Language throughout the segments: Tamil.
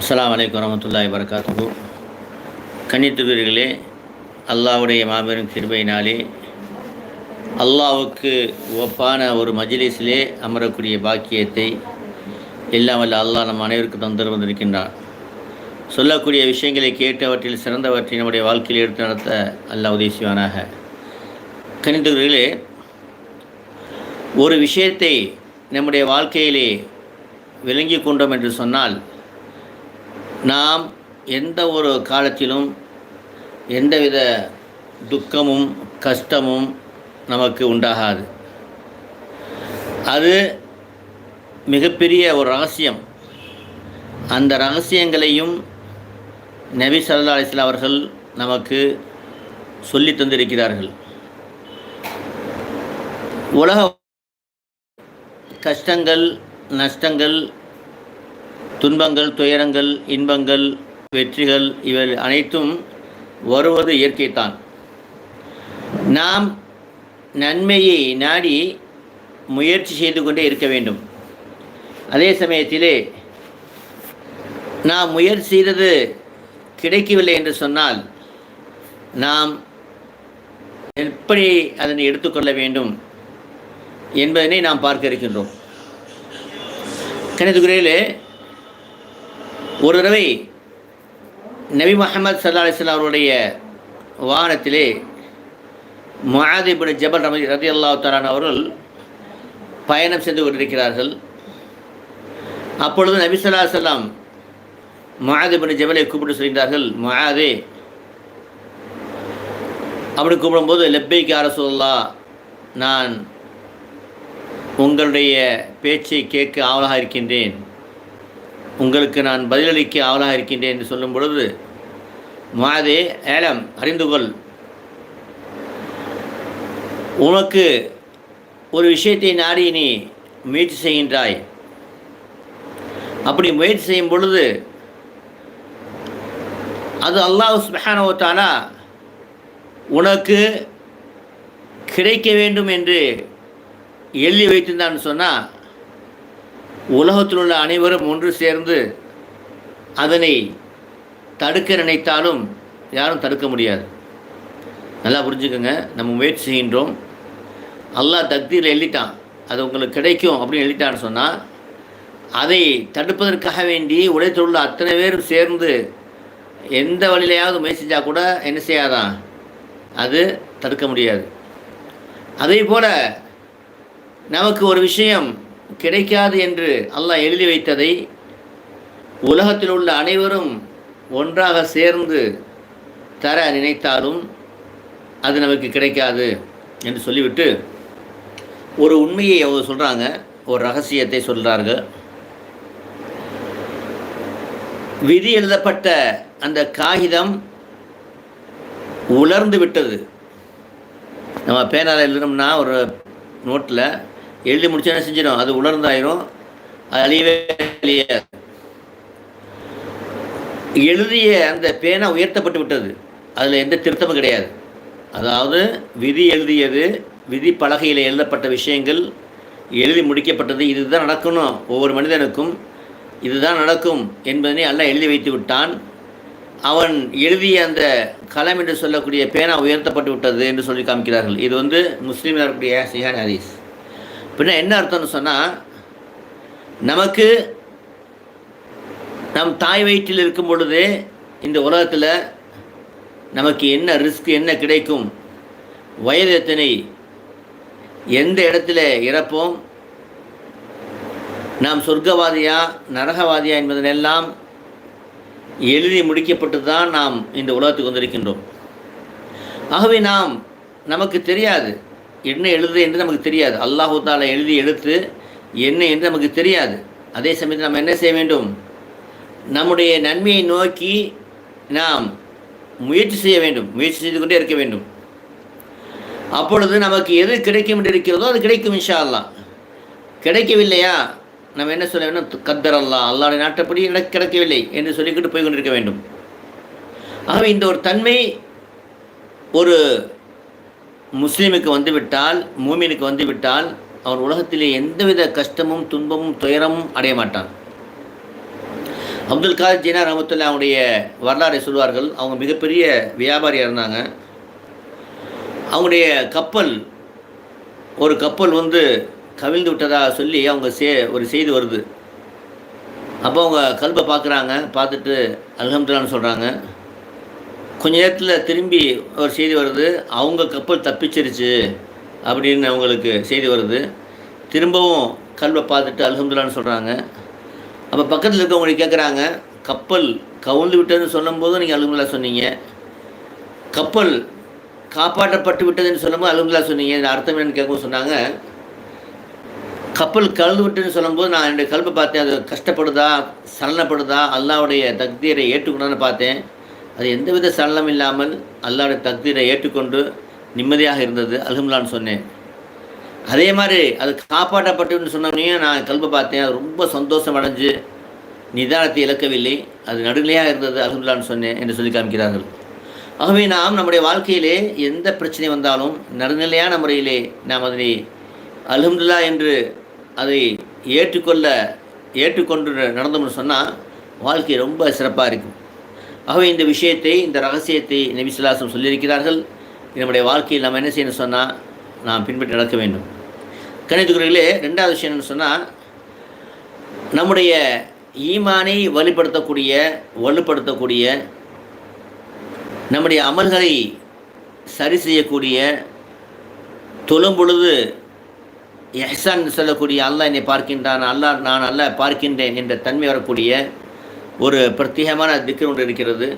அஸ்லாம் வலைக்கம் வரமத்துல்லாய் வரகாத்து கன்னித்துவர்களே அல்லாவுடைய மாபெரும் கிருபையினாலே அல்லாவுக்கு ஒப்பான ஒரு மஜிலிஸிலே அமரக்கூடிய பாக்கியத்தை எல்லாம் வல்ல அல்லாஹ் நம் அனைவருக்கும் தந்து வந்திருக்கின்றான் சொல்லக்கூடிய விஷயங்களை கேட்டவற்றில் சிறந்தவற்றை நம்முடைய வாழ்க்கையில் எடுத்து நடத்த அல்லாஹ் உதேசிவானாக செய்வானாக. ஒரு விஷயத்தை நம்முடைய வாழ்க்கையிலே விளங்கி கொண்டோம் என்று சொன்னால் நாம் எந்த ஒரு காலத்திலும் எந்தவித துக்கமும் கஷ்டமும் நமக்கு உண்டாகாது. அது மிகப்பெரிய ஒரு ரகசியம். அந்த ரகசியங்களையும் நபி சல்லா அலிஸ்லாம் அவர்கள் நமக்கு சொல்லி தந்திருக்கிறார்கள். உலக கஷ்டங்கள் நஷ்டங்கள் துன்பங்கள் துயரங்கள் இன்பங்கள் வெற்றிகள் இவை அனைத்தும் வருவது இயற்கைத்தான் நாம் நன்மையை நாடி முயற்சி செய்து கொண்டே இருக்க வேண்டும். அதே சமயத்திலே நாம் முயற்சி செய்தது கிடைக்கவில்லை என்று சொன்னால் நாம் எப்படி அதனை எடுத்துக்கொள்ள வேண்டும் என்பதனை நாம் பார்க்க இருக்கின்றோம். கணிதகுரையிலே ஒரு தடவை நபி முகமது சல்லா அலிஸ்லாம் அவருடைய வாகனத்திலே முஆதிபின் ஜபல் ரமதி ரதி அல்லா தலான் அவர்கள் பயணம் செய்து கொண்டிருக்கிறார்கள். அப்பொழுது நபி சொல்லா சொல்லாம் முஆதிபின் ஜபலை கூப்பிட்டு சொல்கிறார்கள் மாதே அப்படி கூப்பிடும்போது லெப்பைக்கு அரசுல்லா நான் உங்களுடைய பேச்சை கேட்க ஆவலாக இருக்கின்றேன். உங்களுக்கு நான் பதிலளிக்க ஆவலாக இருக்கின்றேன் என்று சொல்லும் பொழுது மாதே ஏலம் அறிந்து கொள். உனக்கு ஒரு விஷயத்தை நாடி நீ முயற்சி செய்கின்றாய். அப்படி முயற்சி செய்யும் பொழுது அது அல்லாஹ் சுபஹானவத்தாலா உனக்கு கிடைக்க வேண்டும் என்று எழுதி வைத்திருந்தான்னு சொன்னால் உலகத்தில் உள்ள அனைவரும் ஒன்று சேர்ந்து அதனை தடுக்க நினைத்தாலும் யாரும் தடுக்க முடியாது. நல்லா புரிஞ்சுக்கோங்க. நம்ம முயற்சி செய்கின்றோம். அல்லாஹ் தக்தீரில் எழுதிட்டான். அது உங்களுக்கு கிடைக்கும் அப்படின்னு எழுதிட்டான்னு சொன்னால் அதை தடுப்பதற்காக வேண்டி உலகத்தில் உள்ள அத்தனை பேரும் சேர்ந்து எந்த வழியிலையாவது முயற்சி செஞ்சால் கூட என்ன செய்யாதான் அது தடுக்க முடியாது. அதே போல் நமக்கு ஒரு விஷயம் கிடைக்காது என்று அல்லாஹ் எழுதி வைத்ததை உலகத்தில் உள்ள அனைவரும் ஒன்றாக சேர்ந்து தர நினைத்தாலும் அது நமக்கு கிடைக்காது என்று சொல்லிவிட்டு ஒரு உண்மையை அவங்க சொல்கிறாங்க ஒரு ரகசியத்தை சொல்கிறார்கள் விதி எழுதப்பட்ட அந்த காகிதம் உலர்ந்து விட்டது. நம்ம பேனால எழுதணும்னா ஒரு நோட்டில் எழுதி முடிச்சு செஞ்சிடும் அது உணர்ந்தாயிரும். அது அழியவே அழியாது எழுதிய அந்த பேனா உயர்த்தப்பட்டு விட்டது. அதில் எந்த திருத்தமும் கிடையாது. அதாவது விதி எழுதியது விதி பலகையில் எழுதப்பட்ட விஷயங்கள் எழுதி முடிக்கப்பட்டது இதுதான் நடக்கணும். ஒவ்வொரு மனிதனுக்கும் இதுதான் நடக்கும் என்பதனை எல்லாம் எழுதி வைத்து விட்டான். அவன் எழுதிய அந்த களம் என்று சொல்லக்கூடிய பேனா உயர்த்தப்பட்டு விட்டது என்று சொல்லி காமிக்கிறார்கள். இது வந்து முஸ்லீமில் இருக்கக்கூடிய சிஹான் ஹரீஸ் அப்படின்னா என்ன அர்த்தம்னு சொன்னால் நமக்கு நம் தாய் வயிற்றில் இருக்கும் பொழுது இந்த உலகத்தில் நமக்கு என்ன ரிஸ்க் என்ன கிடைக்கும்? வயது எத்தனை? எந்த இடத்துல இறப்போம்? நாம் சொர்க்கவாதியா நரகவாதியா என்பதனெல்லாம் எழுதி முடிக்கப்பட்டு தான் நாம் இந்த உலகத்துக்கு வந்திருக்கின்றோம். ஆகவே நாம் நமக்கு தெரியாது. என்ன எழுது என்று நமக்கு தெரியாது. அல்லாஹு தாலா எழுதி எழுத்து என்ன என்று நமக்கு தெரியாது. அதே சமயத்தில் நம்ம என்ன செய்ய வேண்டும்? நம்முடைய நன்மையை நோக்கி நாம் முயற்சி செய்ய வேண்டும். முயற்சி செய்து கொண்டே இருக்க வேண்டும். அப்பொழுது நமக்கு எது கிடைக்கும் என்று இருக்கிறதோ அது கிடைக்கும் இன்ஷா அல்லா கிடைக்கவில்லையா? நம்ம என்ன சொல்ல வேண்டும்? கத்தர் அல்லா அல்லாவுடைய நாட்டப்படி எனக்கு கிடைக்கவில்லை என்று சொல்லிக்கிட்டு போய் கொண்டிருக்க வேண்டும். ஆகவே இந்த ஒரு தன்மை ஒரு முஸ்லீமுக்கு வந்துவிட்டால் மூமினுக்கு வந்துவிட்டால் அவன் உலகத்திலே எந்தவித கஷ்டமும் துன்பமும் துயரமும் அடைய மாட்டான். அப்துல் காதர் ஜீனா ரஹமத்துல்லா அவனுடைய வரலாறை சொல்வார்கள். அவங்க மிகப்பெரிய வியாபாரியாக இருந்தாங்க. அவங்களுடைய கப்பல் ஒரு கப்பல் வந்து கவிழ்ந்து விட்டதாக சொல்லி அவங்க சே ஒரு செய்தி வருது. அப்போ அவங்க கல்பை பார்க்குறாங்க பார்த்துட்டு அல்ஹம்துல்லான்னு சொல்கிறாங்க கொஞ்ச நேரத்தில் திரும்பி ஒரு செய்தி வருது அவங்க கப்பல் தப்பிச்சிருச்சு அப்படின்னு அவங்களுக்கு செய்தி வருது. திரும்பவும் கல்வை பார்த்துட்டு அலகம்துல்லான்னு சொல்கிறாங்க அப்போ பக்கத்தில் இருக்கவங்க கேட்குறாங்க கப்பல் கவுந்து விட்டதுன்னு சொல்லும்போது நீங்கள் அலுமலா சொன்னீங்க. கப்பல் காப்பாற்றப்பட்டு விட்டதுன்னு சொல்லும்போது அலகம்துல்லா சொன்னீங்க. இந்த அர்த்தம் என்னன்னு கேட்கவும் சொன்னாங்க. கப்பல் கலந்து விட்டுன்னு சொல்லும்போது நான் என்னுடைய கல்வை பார்த்தேன். அது கஷ்டப்படுதா சலனப்படுதா அல்லாவுடைய தக்தியரை ஏற்றுக்கணும்னு பார்த்தேன். அது எந்தவித சலனம் இல்லாமல் அல்லாவுடைய தக்தீரை ஏற்றுக்கொண்டு நிம்மதியாக இருந்தது அல்ஹம்லான்னு சொன்னேன். அதே மாதிரி அது காப்பாற்றப்பட்டுன்னு சொன்னோடனே நான் கல்வை பார்த்தேன். அது ரொம்ப சந்தோஷம் அடைஞ்சு நிதானத்தை இழக்கவில்லை. அது நடுநிலையாக இருந்தது அல்ஹம்லான்னு சொன்னேன் என்று சொல்லி காமிக்கிறார்கள். ஆகவே நாம் நம்முடைய வாழ்க்கையிலே எந்த பிரச்சனை வந்தாலும் நடுநிலையான முறையிலே நாம் அதனை அல்ஹம்துல்லா என்று அதை ஏற்றுக்கொள்ள ஏற்றுக்கொண்டு நடந்தோம்னு சொன்னால் வாழ்க்கை ரொம்ப சிறப்பாக இருக்கும். ஆகவே இந்த விஷயத்தை இந்த ரகசியத்தை நபிசுல்லாசம் சொல்லியிருக்கிறார்கள். நம்முடைய வாழ்க்கையில் நம்ம என்ன செய்யணும் சொன்னால் நாம் பின்பற்றி நடக்க வேண்டும். கணித்துக்குறையிலே ரெண்டாவது விஷயம் என்னன்னு சொன்னால் நம்முடைய ஈமானை வலுப்படுத்தக்கூடிய வலுப்படுத்தக்கூடிய நம்முடைய அமல்களை சரி செய்யக்கூடிய தொழும் பொழுது எஹ்சான் சொல்லக்கூடிய அல்லாஹ் என்னை பார்க்கின்றான் அல்லாஹ் நான் அல்லாஹ் பார்க்கின்றேன் என்ற தன்மை வரக்கூடிய ஒரு பிரத்யேகமான திக்கு ஒன்று இருக்கிறது.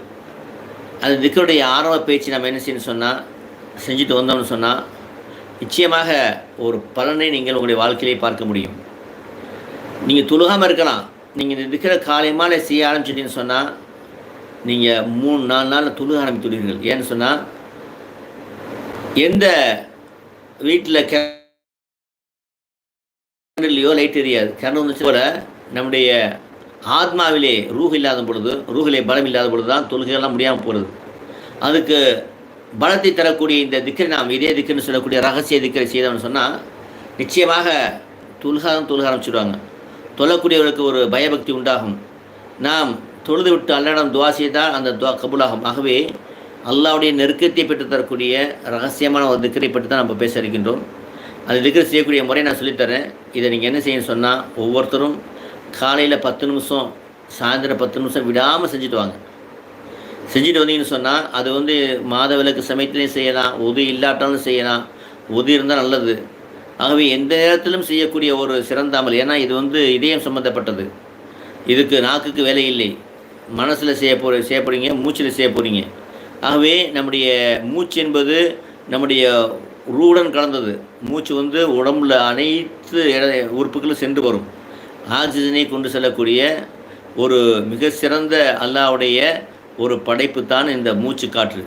அந்த திக்கருடைய ஆரம்ப பேச்சு நம்ம என்ன செய்யணும் சொன்னால் செஞ்சுட்டு வந்தோம்னு சொன்னால் நிச்சயமாக ஒரு பலனை நீங்கள் உங்களுடைய வாழ்க்கையிலே பார்க்க முடியும். நீங்கள் துழுகாமல் இருக்கலாம். நீங்கள் இந்த திக்கிற காலையமான செய்ய ஆரம்பிச்சிட்டின்னு சொன்னால் நீங்கள் மூணு நாலு நாளில் துழுக ஆரம்பித்துள்ளீர்கள் ஏன்னு சொன்னால் எந்த வீட்டில் கேண்டில்லையோ லைட் எரியாது. கரண்ட் வந்துச்சு போல் நம்முடைய ஆத்மாவிலே ரூஹ் இல்லாத பொழுது ரூஹிலே பலம் இல்லாத பொழுது தான் தொழுகையெல்லாம் முடியாமல் போகிறது அதுக்கு பலத்தை தரக்கூடிய இந்த திக்கரை நாம் இதே திக்குன்னு சொல்லக்கூடிய ரகசிய திக்கரை செய்தோம்னு சொன்னால் நிச்சயமாக துல்காரம் தொழுக ஆரம்பிச்சிடுவாங்க தொழக்கூடியவர்களுக்கு ஒரு பயபக்தி உண்டாகும். நாம் தொழுது விட்டு அல்லாடம் துவா செய்தால் அந்த துவா கபூலாகும். ஆகவே அல்லாவுடைய நெருக்கத்தை பெற்று தரக்கூடிய ரகசியமான ஒரு திக்கரை பற்றி தான் நம்ம பேச இருக்கின்றோம். அந்த திக்கரை செய்யக்கூடிய முறை நான் சொல்லித்தரேன் இதை நீங்கள் என்ன செய்யணும்னு சொன்னால் ஒவ்வொருத்தரும் காலையில் பத்து நிமிஷம் சாயந்தரம் பத்து நிமிஷம் விடாமல் செஞ்சுட்டு வாங்க. செஞ்சுட்டு வந்தீங்கன்னு சொன்னால் அது வந்து மாத விளக்கு சமயத்துலேயும் செய்யலாம் உது இல்லாட்டாலும் செய்யலாம். உது இருந்தால் நல்லது. ஆகவே எந்த நேரத்திலும் செய்யக்கூடிய ஒரு சிறந்த அமல். ஏன்னா இது வந்து இதயம் சம்மந்தப்பட்டது இதுக்கு நாக்குக்கு வேலை இல்லை. மனசில் செய்ய போ செய்ய போகிறீங்க மூச்சில் செய்ய போகிறீங்க ஆகவே நம்முடைய மூச்சு என்பது நம்முடைய ரூடன் கலந்தது. மூச்சு வந்து உடம்புல அனைத்து இட உறுப்புகளும் சென்று வரும். ஆக்சிஜனை கொண்டு செல்லக்கூடிய ஒரு மிக சிறந்த அல்லாவுடைய ஒரு படைப்பு தான் இந்த மூச்சு காற்று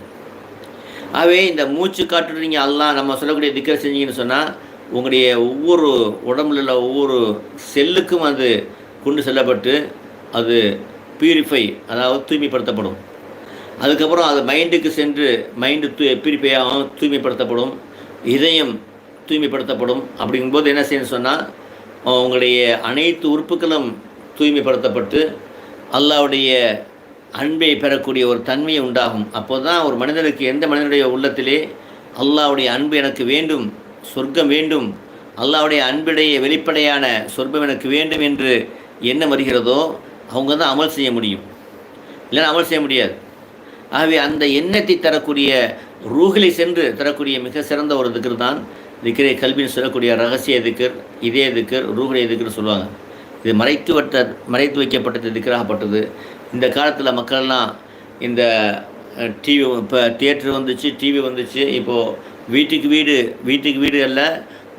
ஆகவே இந்த மூச்சு காற்று நீங்கள் அல்லாஹ் நம்ம சொல்லக்கூடிய திக்கரை செஞ்சீங்கன்னு சொன்னால் உங்களுடைய ஒவ்வொரு உடம்புல உள்ள ஒவ்வொரு செல்லுக்கும் அது கொண்டு செல்லப்பட்டு அது பியூரிஃபை அதாவது தூய்மைப்படுத்தப்படும். அதுக்கப்புறம் அது மைண்டுக்கு சென்று மைண்டு தூ பியூரிஃபை ஆகும் தூய்மைப்படுத்தப்படும். இதயம் தூய்மைப்படுத்தப்படும். அப்படிங்கும்போது என்ன செய்யணும்னு சொன்னால் உங்களுடைய அனைத்து உறுப்புகளும் தூய்மைப்படுத்தப்பட்டு அல்லாவுடைய அன்பை பெறக்கூடிய ஒரு தன்மை உண்டாகும். அப்போ தான் ஒரு மனிதனுக்கு எந்த மனிதனுடைய உள்ளத்திலே அல்லாவுடைய அன்பு எனக்கு வேண்டும் சொர்க்கம் வேண்டும் அல்லாவுடைய அன்புடைய வெளிப்படையான சொர்க்கம் எனக்கு வேண்டும் என்று என்ன வருகிறதோ அவங்க தான் அமல் செய்ய முடியும். இல்லைன்னா அமல் செய்ய முடியாது. ஆகவே அந்த எண்ணத்தை தரக்கூடிய ரூகளை சென்று தரக்கூடிய மிக சிறந்த ஒரு இதுக்கு தான் திக்கரை கல்வின்னு சொல்லக்கூடிய ரகசிய திக்கர் இதே திக்கர் ரூகுடைய திக்கர்னு சொல்லுவாங்க. இது மறைத்து வட்ட மறைத்து வைக்கப்பட்டது திக்கராகப்பட்டது இந்த காலத்தில் மக்கள்லாம் இந்த டிவி இப்போ தியேட்டர் வந்துச்சு டிவி வந்துச்சு. இப்போது வீட்டுக்கு வீடு வீட்டுக்கு வீடு அல்ல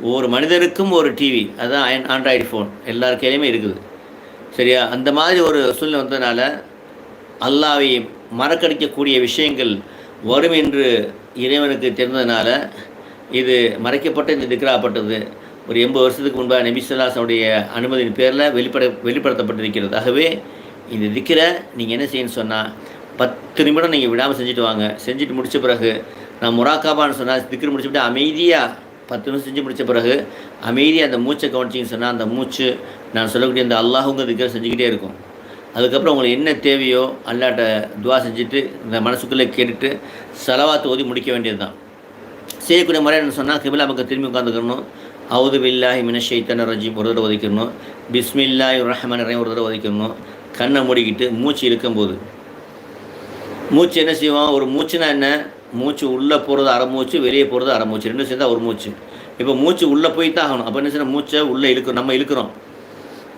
ஒவ்வொரு மனிதருக்கும் ஒரு டிவி அதுதான் ஆண்ட்ராய்டு ஃபோன் எல்லார் கையிலையுமே இருக்குது. சரியா? அந்த மாதிரி ஒரு சூழ்நிலை வந்ததுனால அல்லாவை மறக்கடிக்கக்கூடிய விஷயங்கள் வரும் என்று இறைவனுக்கு தெரிந்ததுனால இது மறைக்கப்பட்ட இந்த திக்ராப்பட்டது ஒரு எண்பது வருஷத்துக்கு முன்பாக நபிசுல்லாசனுடைய அனுமதியின் பேரில் வெளிப்பட வெளிப்படுத்தப்பட்டிருக்கிறது. ஆகவே இந்த திக்கரை நீங்கள் என்ன செய்யணும்னு சொன்னால் பத்து நிமிடம் நீங்கள் விடாமல் செஞ்சுட்டு வாங்க. செஞ்சுட்டு முடித்த பிறகு நான் முராக்காபான்னு சொன்னால் திக்கர் முடிச்சுட்டு அமைதியாக பத்து நிமிஷம் செஞ்சு முடித்த பிறகு அமைதியாக அந்த மூச்சை கவனிச்சிங்கன்னு சொன்னால் அந்த மூச்சு நான் சொல்லக்கூடிய அந்த அல்லாஹுங்க திக்கரை செஞ்சுக்கிட்டே இருக்கும். அதுக்கப்புறம் உங்களுக்கு என்ன தேவையோ அல்லாட்ட துவா செஞ்சுட்டு இந்த மனசுக்குள்ளே கேட்டுட்டு செலவாத்து ஓதி முடிக்க வேண்டியது தான் செய்யக்கூடிய முறை என்ன சொன்னால் கிபிலா பக்கம் திரும்பி உட்காந்துக்கணும் அவுது பில்லாஹி மின ஷைத்தன ரஜீம் ஒரு தடவை ஒதுக்கிடணும். பிஸ்மில்லாஹி ரஹ்மான் ரஹீம் ஒரு தடவை ஒதுக்கிடணும். கண்ணை மூடிக்கிட்டு மூச்சு இழுக்கும்போது. மூச்சு என்ன செய்வோம் ஒரு மூச்சுனா என்ன? மூச்சு உள்ளே போகிறது அரை மூச்சு வெளியே போகிறது அரை மூச்சு. ரெண்டும் சேர்ந்தால் ஒரு மூச்சு. இப்போ மூச்சு உள்ளே போய் தான் ஆகணும். அப்போ என்ன செய்யணும்? மூச்சை உள்ளே இழுக்கிறோம் நம்ம இழுக்கிறோம்.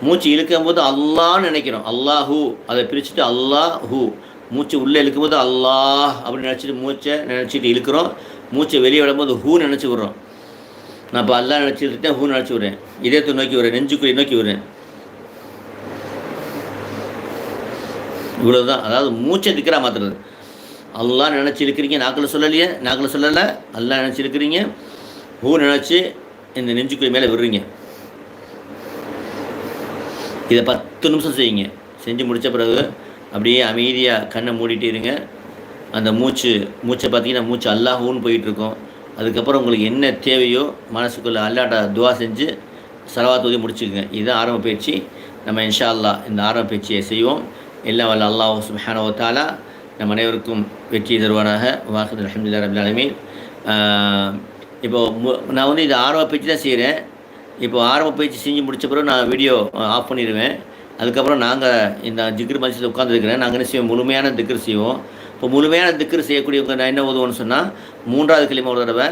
மூச்சு இழுக்கும் போது அல்லான்னு நினைக்கிறோம். அல்லாஹூ. அதை பிரிச்சுட்டு அல்லாஹ். ஹூ மூச்சு உள்ளே இழுக்கும்போது அல்லாஹ் அப்படின்னு நினச்சிட்டு மூச்சை நினச்சிட்டு இழுக்கிறோம். மூச்சை வெளியே விடும்போது ஹூ நினச்சி விட்றோம். நான் இப்போ அல்லா நினச்சிட்டு இழுத்துட்டேன் ஹூ நினச்சி விட்றேன். இதயத்தை நோக்கி விடுறேன் நெஞ்சுக்குரிய நோக்கி விடுறேன். இவ்வளோ தான் அதாவது மூச்சை திக்கிறா மாத்துறது அல்லா நினச்சி இருக்கிறீங்க நாக்கில் சொல்லலையே நாக்கில் சொல்லலை. அல்லா நினச்சி இருக்கிறீங்க ஹூ நினச்சி இந்த நெஞ்சுக்குரிய மேலே விடுறீங்க. இதை பத்து நிமிஷம் செய்யுங்க. செஞ்சு முடித்த பிறகு அப்படியே அமைதியாக கண்ணை மூடிட்டு இருங்க. அந்த மூச்சு மூச்சை பார்த்தீங்கன்னா மூச்சு அல்லாஹூன்னு போயிட்டுருக்கோம். அதுக்கப்புறம் உங்களுக்கு என்ன தேவையோ மனசுக்குள்ளே அல்லாட்ட துவா செஞ்சு செலவாத் ஊதி இதுதான் ஆரம்ப பயிற்சி நம்ம இன்ஷா அல்லாஹ் இந்த ஆரம்ப பயிற்சியை செய்வோம். எல்லாம் வல்ல அல்லாஹ் சுபஹானஹு தாலா நம் அனைவருக்கும் வெற்றி தருவானாக. வாசல் அலமதுல்லா ரபில் இப்போது இப்போ மு- நான் வந்து இது ஆரம்ப பயிற்சி தான் செய்கிறேன் இப்போ ஆரம்ப பயிற்சி செஞ்சு முடித்த பிறகு நான் வீடியோ ஆஃப் பண்ணிடுவேன். அதுக்கப்புறம் நாங்கள் இந்த திக்ரு மசில் உட்காந்துருக்கிறேன் நாங்கள் என்ன செய்வோம்? முழுமையான திக்ரு செய்வோம். இப்போ முழுமையான திக்ரு செய்யக்கூடியவங்க நான் என்ன உதவுன்னு சொன்னால் மூன்றாவது கிளிமா ஒரு தடவை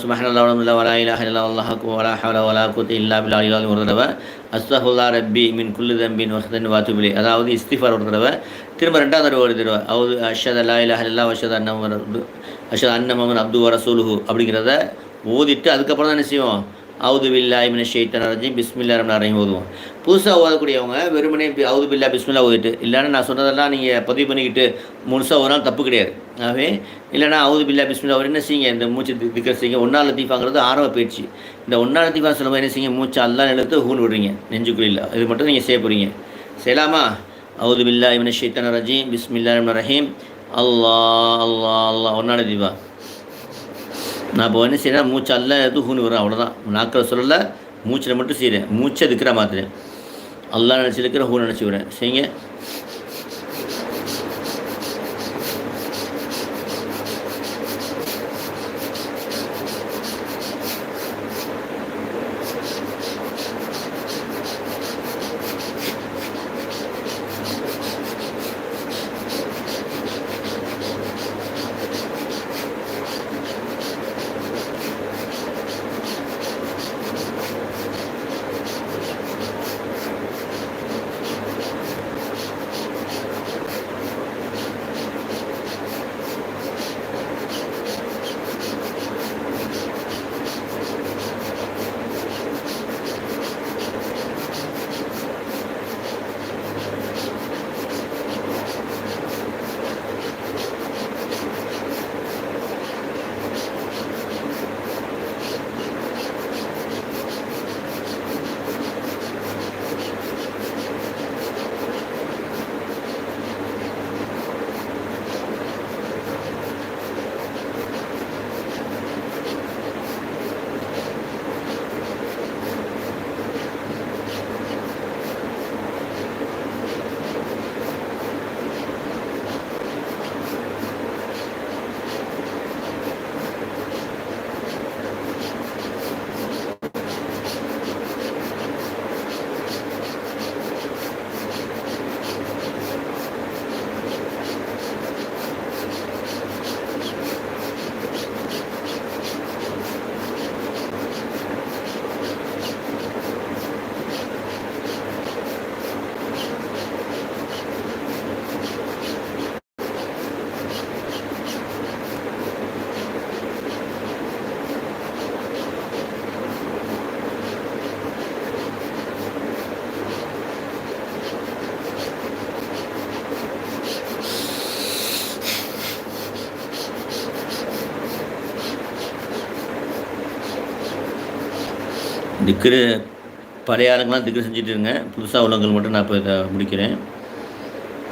சுமஹன் வலமுல்லா வலா இலாஹ இல்லா அல்லாஹு வலா ஹவல வலா குத்து இல்லா பில்லா இலா ஒரு தடவை அஸ்தஹுல்லா ரப்பி மின் குல்லு தம்பின் வஹதன் வாத்துபிலி அதாவது இஸ்திஃபார் ஒரு தடவை திரும்ப ரெண்டாவது தடவை ஒரு தடவை அவது அஷத் அல்லா இலாஹ இல்லா அஷத் அன்னம் அஷத் அன்னமன் அப்து வரசூலுஹு அப்படிங்கிறத ஓதிட்டு அதுக்கப்புறம் தான் என்ன செய்வோம்? அவுது பில்லா இமின ஷெய்தான் ரஜீம். பிஸ்மில்லா ரஹ்மான் ரஹீம் ஓதுவோம். புதுசாக ஓதக்கூடியவங்க வெறுமனே அவுது பில்லா பிஸ்மில்லா ஓதிட்டு இல்லைன்னா நான் சொன்னதெல்லாம் நீங்கள் பதிவு பண்ணிக்கிட்டு முழுசாக ஒரு தப்பு கிடையாது. ஆகவே இல்லைனா அவுது பில்லா பிஸ்மில்லா ஒரு என்ன செய்யுங்க? இந்த மூச்சு திக்கிற செய்யுங்க. ஒன்றா லத்தீஃபாங்கிறது ஆரம்ப பயிற்சி. இந்த ஒன்றா லத்தீஃபா சொல்லும்போது என்ன செய்யுங்க? மூச்சு அல்லா எழுத்து ஹூன் விடுறீங்க. நெஞ்சுக்குழியில் இது மட்டும் நீங்கள் செய்ய போகிறீங்க செய்யலாமா? அவுது பில்லா இமின ஷெய்தான் ரஜீம். பிஸ்மில்லா ரஹ்மான் ரஹீம். அல்லாஹ் அல்லா அல்லா ஒன்றால் தீபா நான் இப்போ என்ன செய்கிறேன் மூச்சு அல்ல எது ஹூனு வரும் அவ்வளோதான் நாக்கில் சொல்லலை மூச்சில் மட்டும் செய்கிறேன் மூச்சை இருக்கிற மாதிரி அல்லா நினச்சி இருக்கிற ஹூ நினச்சி விடுறேன். சரிங்க திக்ரு பழைய ஆளுங்களாம் திக்ரு செஞ்சுட்டு இருங்க புதுசாக உள்ளவங்கள் மட்டும் நான் இப்போ இதை முடிக்கிறேன்.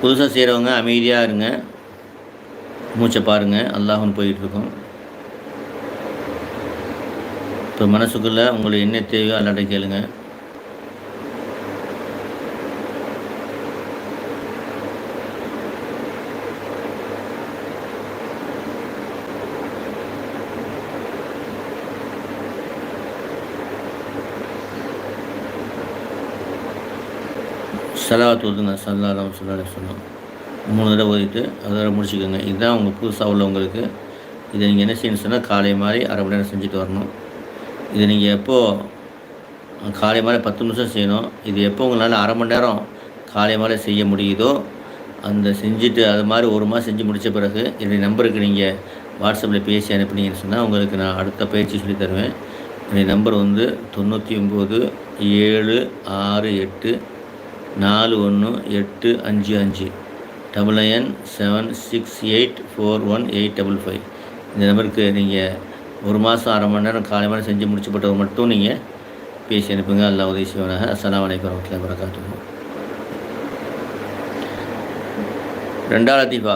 புதுசாக செய்கிறவங்க அமைதியாக இருங்க. மூச்சை பாருங்கள் அல்லாஹும் போயிட்டுருக்கோம். இப்போ மனசுக்குள்ளே உங்களுக்கு என்ன தேவையோ அல்லாட்ட கேளுங்கள் செலவாத்து ஓதுங்க சல்லாதம் சொல்லி சொன்னோம் மூணு தடவை ஓதிட்டு அதோட முடிச்சுக்கோங்க. இதுதான் உங்கள் புதுசாக உள்ளவங்களுக்கு. இதை நீங்கள் என்ன செய்யணும் சொன்னால் காலை மாதிரி அரை மணி நேரம் செஞ்சுட்டு வரணும். இதை நீங்கள் எப்போது காலை மாதிரி பத்து நிமிஷம் செய்யணும். இது எப்போ உங்களால் அரை மணி நேரம் காலை மாதிரி செய்ய முடியுதோ அந்த செஞ்சுட்டு அது மாதிரி ஒரு மாதம் செஞ்சு முடித்த பிறகு என்னுடைய நம்பருக்கு நீங்கள் வாட்ஸ்அப்பில் பேசி அனுப்புனீங்கன்னு சொன்னால் உங்களுக்கு நான் அடுத்த பயிற்சி சொல்லி தருவேன். என்னுடைய நம்பர் வந்து தொண்ணூற்றி ஒம்பது ஏழு ஆறு எட்டு நாலு ஒன்று எட்டு அஞ்சு அஞ்சு. Double nine seven six eight four one eight double five இந்த நம்பருக்கு நீங்கள் ஒரு மாதம் அரை மணி நேரம் காலை மணி செஞ்சு முடிச்சுப்பட்டவர் மட்டும் நீங்கள் பேசி அனுப்புங்க. அல்லா உதவி செய்வனாக. அஸ்லாம் வலைக்கம் வரமத்துல வரகாத்து ரெண்டாவது தீபா